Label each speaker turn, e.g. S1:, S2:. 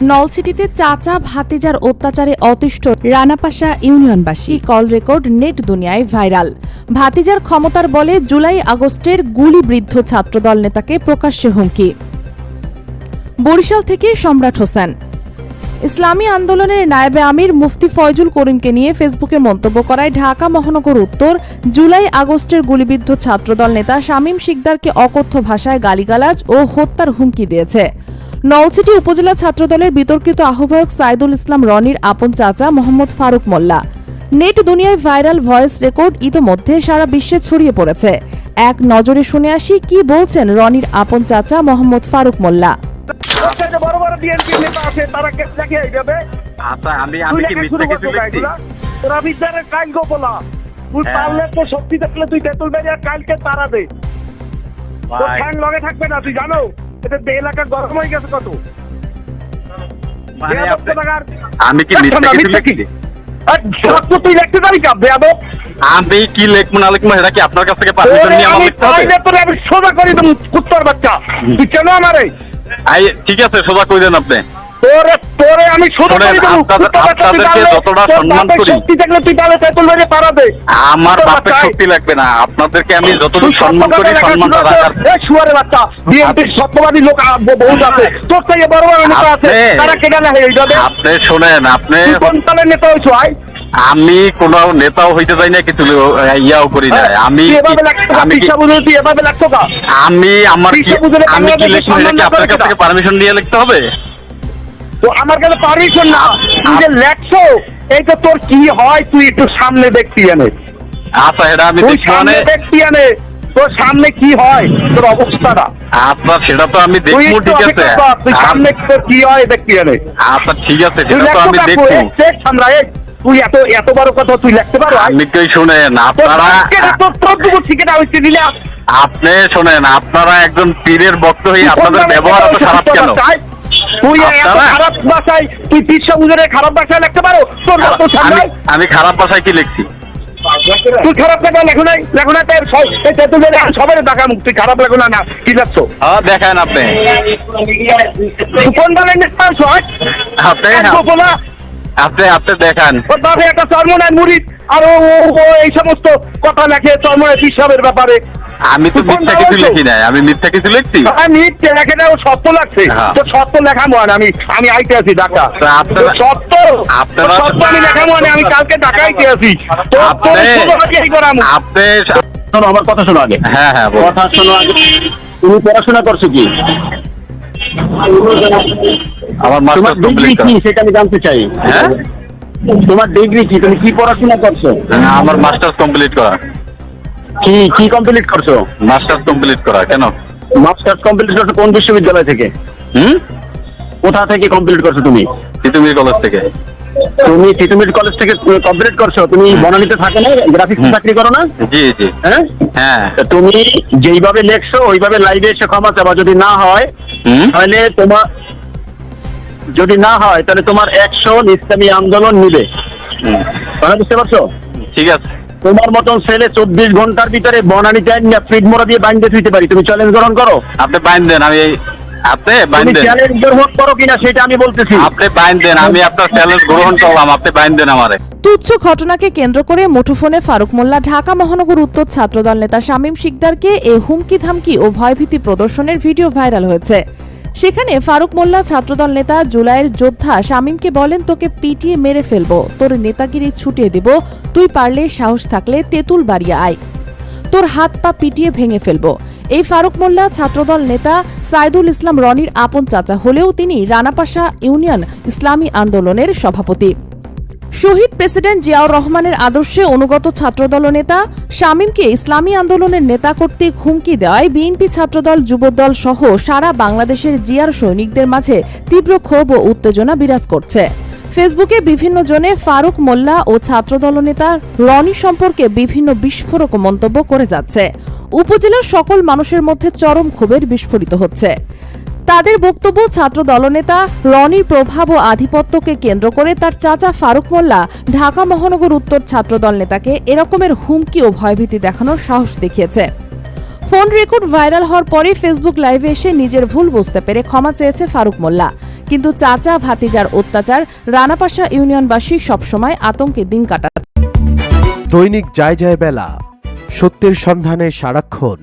S1: নলছিটিতে চাচা ভাতিজার অত্যাচারে অতিষ্ঠ রানাপাশা ইউনিয়নবাসী। কল রেকর্ড নেট দুনিয়ায় ভাইরাল। ভাতিজার ক্ষমতার বলে জুলাই আগস্টের গুলিবৃদ্ধ ছাত্রদল নেতাকে প্রকাশ্যে হুমকি। বরিশাল থেকে সম্রাট হোসেন। ইসলামী আন্দোলনের নায়েবে আমির মুফতি ফয়জুল করিমকে নিয়ে ফেসবুকে মন্তব্য করায় ঢাকা মহানগর উত্তর জুলাই আগস্টের গুলিবিদ্ধ ছাত্রদল নেতা শামীম শিকদারকে অকথ্য ভাষায় গালিগালাজ ও হত্যার হুমকি দিয়েছে। নলছিটি উপজেলা ছাত্রদলের বিতর্কিত আহ্বায়ক সাইদুল ইসলাম রনির আপন চাচা মোহাম্মদ ফারুক মোল্লা। নেট দুনিয়ায় ভাইরাল ভয়েস রেকর্ড ইতোমধ্যে সারা বিশ্বে ছড়িয়ে পড়েছে। এক নজরে শুনে আসি কি বলছেন রনির আপন চাচা মোহাম্মদ ফারুক মোল্লা?
S2: বড় বড় বিএনপি নেতা আছে তারা যাবে
S3: আচ্ছা আমি আমি কি মিথ্যা কিছু লিখছি?
S2: তোরা বিদ্যারের কাইল গোপলা। তুই
S3: হ্যাঁ।
S2: পারলে তো সত্যি দেখলে তুই তেঁতুল বেরিয়ে কালকে তারা দে। তোর ঠ্যাং লগে থাকবে না তুই জানো? এটা গরম হয়ে গেছে কত?
S3: মানে আপনি- আমি কি
S2: কি?
S3: আমি লিখব না লিখব সেটা আপনার কাছ থেকে পারমিশন নিয়ে আমার
S2: আমি
S3: লিখতে হবে?
S2: আমি সোজা করে দেবো কুত্তর বাচ্চা। তুই কেন আমারে?
S3: ঠিক আছে সোজা করে দেন আপনি?
S2: তোরে তোরে আমি সোজা করে দেবো
S3: আপনাদের-
S2: কুত্তর বাচ্চা তুই
S3: আপনাদেরকে
S2: পারলে
S3: যতটা সম্মান করি।
S2: শক্তি থাকলে তুই তাহলে তেঁতুল বেরিয়ে পারা দে
S3: আমার বাপের শক্তি লাগবে না আপনাদেরকে আমি যতটুকু সম্মান করি সম্মানটা রাখার
S2: এ শুয়ারের বাচ্চা, বিএনপির সত্যবাদী লোক বহুত আছে। তোর থেকে বড় বড় নেতা আছে। তারা কেটে নেয় এই যাবে।
S3: আপনি শোনেন আপনি
S2: কোন দলের নেতা হইছো, আয়?
S3: আমি কোনো নেতাও হইতে চাই না কিছু ইয়াও করি না আমি
S2: লাগতো
S3: আমি? আমি আমার আমি কি লিখব
S2: সম্মান
S3: আপনার কাছ থেকে পারমিশন নিয়ে লিখতে হবে
S2: তো আমার কাছে পারিস না। তুই যে লেখছো এই তো তোর কি হয় তুই একটু সামনে দেখতি এনে।
S3: আচ্ছা এটা আমি
S2: তুই সামনে
S3: মানে
S2: দেখতি এনে তোর সামনে কি হয় তোর অবস্থাটা।
S3: আচ্ছা সেটা তো আমি দেখব ঠিক আছে।
S2: তুই সামনে তোর কি হয় দেখতি এনে।
S3: আচ্ছা ঠিক আছে সেটা তো আমি দেখব
S2: শেখ সামরা, তুই এত এত বড় কথা তুই লিখতে পারো?
S3: আমি কই শুনেন আপনারা
S2: তোর তোর দুটো ঠিকানা হইতে দিলে
S3: আপনি শোনেন আপনারা একজন পীরের ভক্ত হয়ে আপনাদের ব্যবহার এত খারাপ কেন?
S2: তুই খারাপ ভাষায় তুই বিশ্ব বুঝে খারাপ ভাষায় লিখতে পারো? তোর
S3: আমি খারাপ ভাষায় কি লিখছি?
S2: তুই খারাপ লেখা লেখো নাই লেখো না তাই সব এই তেতুল বেলে সবাই দেখা মুখ তুই খারাপ লেখো না না কি লাগছো
S3: হ্যাঁ দেখেন আপনি।
S2: কোন নেতা
S3: আপনি আপনি আপনি দেখান।
S2: ওর বাপে একটা চর্মনায় মুড়িদ আর ও এই সমস্ত কথা লেখে চর্মনায় পিসাবের ব্যাপারে।
S3: আমি তো মিথ্যা কিছু লিখি নাই আমি মিথ্যা কিছু লিখছি?
S2: আমি লেখে ও সত্য লাগছে।
S3: হ্যাঁ।
S2: তো সত্য লেখা মন আমি আমি আইতে আছি ঢাকা। সত্য
S3: আপনারা-
S2: সত্য আমি লেখা মনে আমি কালকে ঢাকা আইতে আছি। তো
S3: আপনি আপনি
S4: আমার কথা শোনো আগে।
S3: হ্যাঁ হ্যাঁ।
S4: কথা শোনো আগে। তুমি পড়াশোনা করছ কি?
S3: আমার মাস্টার কমপ্লিট
S4: কি সেটা আমি জানতে চাই।
S3: হ্যাঁ?
S4: তোমার ডিগ্রি কি তুমি কি পড়াশোনা করছ?
S3: আমার মাস্টার্স কমপ্লিট করা।
S4: কি কি কমপ্লিট করছ?
S3: মাস্টার্স কমপ্লিট করা কেন?
S4: মাস্টার্স কমপ্লিট করছ কোন বিশ্ববিদ্যালয় থেকে?
S3: হুম?
S4: কোথা থেকে কমপ্লিট করছ তুমি?
S3: তিতুমির কলেজ থেকে।
S4: তুমি তিতুমির কলেজ থেকে কমপ্লিট করছ? তুমি বনানীতে থাকে না? গ্রাফিক্স চাকরি করো না?
S3: জি জি।
S4: হ্যাঁ?
S3: হ্যাঁ।
S4: তা তুমি যেইভাবে লেখছো ওইভাবে লাইভে এসে ক্ষমা চাবা। যদি না হয় তাহলে তোমার যদি না হয় তাহলে তোমার অ্যাকশন ইসলামী আন্দোলন নিবে কথা বুঝতে পারছ?
S3: ঠিক আছে।
S4: তোমার মতন ছেলে চব্বিশ ঘণ্টার ভিতরে বনানি চাইন না ফ্রিড মোড়া দিয়ে বাইন্দে থুইতে পারি। তুমি চ্যালেঞ্জ গ্রহণ করো?
S3: আপনি বাইন দেন আমি আপনি বাইন দেন।
S4: চ্যালেঞ্জ গ্রহণ করো কিনা সেটা আমি বলতেছি।
S3: আপনি বাইন দেন আমি আপনার চ্যালেঞ্জ গ্রহণ করলাম আপনি বাইন দেন আমারে।
S1: তুচ্ছ ঘটনাকে কেন্দ্র করে মুঠোফোনে ফারুক মোল্লা, ঢাকা মহানগর উত্তর ছাত্রদল নেতা শামীম শিকদারকে এ হুমকি ধামকি ও ভয়ভীতি প্রদর্শনের ভিডিও ভাইরাল হয়েছে। সেখানে ফারুক মোল্লা, ছাত্রদল নেতা জুলাইয়ের যোদ্ধা শামীমকে বলেন, তোকে পিটিয়ে মেরে ফেলব। তোর নেতাগিরি ছুটিয়ে দিব। তুই পারলে সাহস থাকলে তেঁতুল বাড়িয়ে আয়। তোর হাত পা পিটিয়ে ভেঙে ফেলব। এই ফারুক মোল্লা, ছাত্রদল নেতা সাইদুল ইসলাম রনির আপন চাচা হলেও তিনি রানাপাশা ইউনিয়ন ইসলামী আন্দোলনের সভাপতি। শহীদ প্রেসিডেন্ট জিয়াউর রহমানের আদর্শে অনুগত ছাত্রদল নেতা শামীমকে ইসলামী আন্দোলনের নেতা কর্তৃক হুমকি দেওয়ায় বিএনপি ছাত্রদল, যুবদল সহ সারা বাংলাদেশের জিয়ার সৈনিকদের মাঝে তীব্র ক্ষোভ ও উত্তেজনা বিরাজ করছে। ফেসবুকে বিভিন্ন জনে ফারুক মোল্লা ও ছাত্রদল নেতা রনি সম্পর্কে বিভিন্ন বিস্ফোরক মন্তব্য করে যাচ্ছে। উপজেলার সকল মানুষের মধ্যে চরম ক্ষোভের বিস্ফোরিত হচ্ছে। তাদের বক্তব্য ছাত্র দলনেতা রনির প্রভাব ও আধিপত্যকে কেন্দ্র করে তার চাচা ফারুক মোল্লা ঢাকা মহানগর উত্তর ছাত্রদল নেতাকে এরকমের হুমকি ও ভয়ভীতি দেখানোর সাহস দেখিয়েছে। ফোন রেকর্ড ভাইরাল হওয়ার পরে ফেসবুক লাইভে এসে নিজের ভুল বুঝতে পেরে ক্ষমা চেয়েছে ফারুক মোল্লা। কিন্তু চাচা ভাতিজার অত্যাচার রানাপাশা ইউনিয়নবাসী সবসময় আতঙ্কে দিন কাটাচ্ছে।
S5: দৈনিক যায় যায় বেলা, সত্যের সন্ধানে সারাক্ষণ।